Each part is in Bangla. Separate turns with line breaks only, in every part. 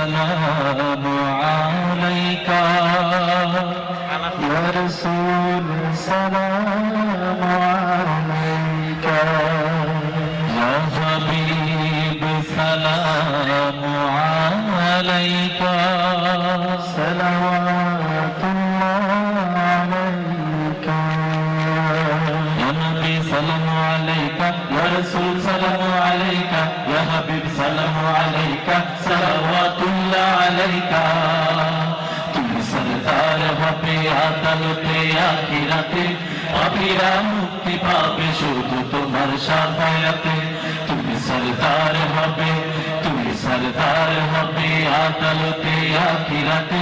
السلام عليك يا رسول سلام সালামু আলাইকা ইয়া হাবিব সালামু আলাইকা সালাওয়াতুল্লাহ আলাইকা তুমি সরদার হবে আদালতে আখিরাতে পাপীরা মুক্তি পাবে শুধু তোমার সাফায়াতে তুমি সরদার হবে তুমি সরদার হবে আদালতে আখিরাতে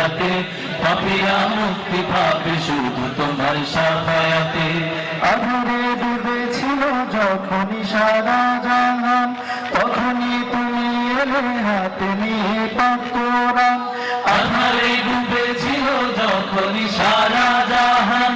আখিরাতে পাপিরা মুক্তি পাবে শুধু তোমার সাফায়াতে।
আগুনে ডুবেছিল যখনই সারা জাহান তখনই তুমি এলে হাতে নিয়ে পাক কোরআন
আধারে ডুবেছিল যখনই সারা জাহান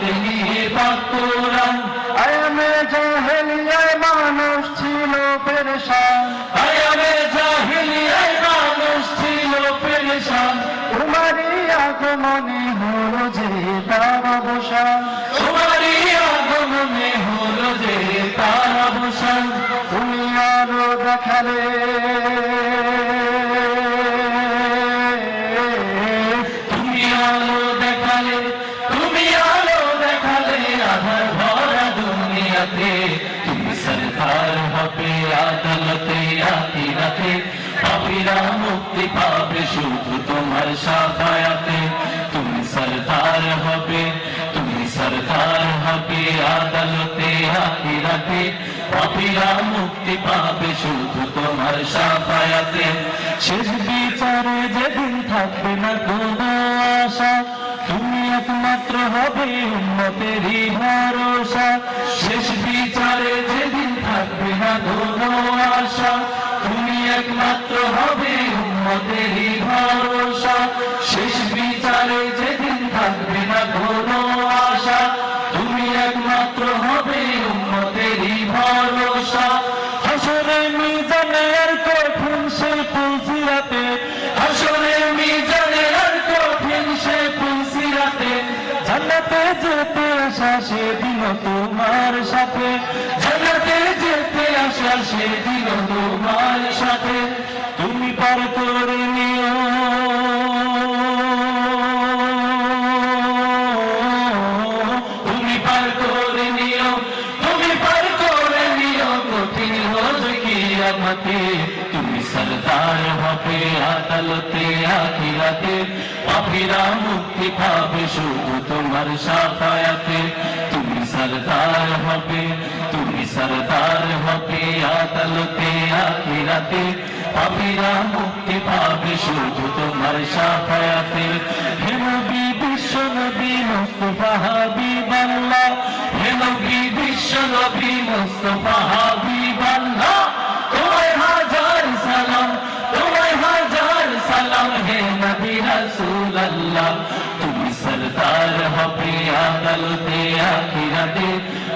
হাতে পাকুরান
আয়ামে জাহেলিয়ায় মানুষ ছিল পেরেশান।
আয়ামে জাহিলিয়ায় মানুষ ছিল পেরেশান।
তোমারই আগমনে হলো যে তার অবসান।
তোমারই আগমনে হলো যে তার অবসান।
তুমি আলো দেখালে
দুনিয়াতে তুমি সরকার হবে আদালতে আখিরাতে পাপীরা মুক্তি পাবে শুধু তোমার সাফায়াতে। তুমি সরকার হবে সরকার হবে আদালতে আখিরাতে পাপীরা মুক্তি পাবে শুধু তোমার সাফায়াতে। শেষ বিচারে যেদিন থাকবে না কোনো আশা তুমি একমাত্র হবে উন্নতেরই ভরসা। শেষ বিচারে যেদিন সেদিন তোমার সাথে। জান্নাতে যেতে আসা সেদিন তোমার সাথে। তুমি পার করে নিও। তুমি পার করে নিও। তুমি পার করে নিও। কঠিন রোজ কি আমাকে? তুমি সরদার হবে আদালতে, আখিরাতে। পাপীরা মুক্তি পাবে শুধু তোমার সাফায়াতে হবে। তুমি সরদার হবে আদালতে, আখিরাতে। পাপীরা মুক্তি পাবে শুধু তোমার সাফায়াতে। হে নবী বিশ্ব নবী, মুস্তফা হাবিব আল্লাহ হে নবী বিশ্ব নবী, মুস্তফা হাবিব আল্লাহ তোমায় হাজার সালাম, তোমায় হাজার সালাম, হে নবী রাসূল আল্লাহ তুমি সরদার হবে আদালতে, আখিরাতে।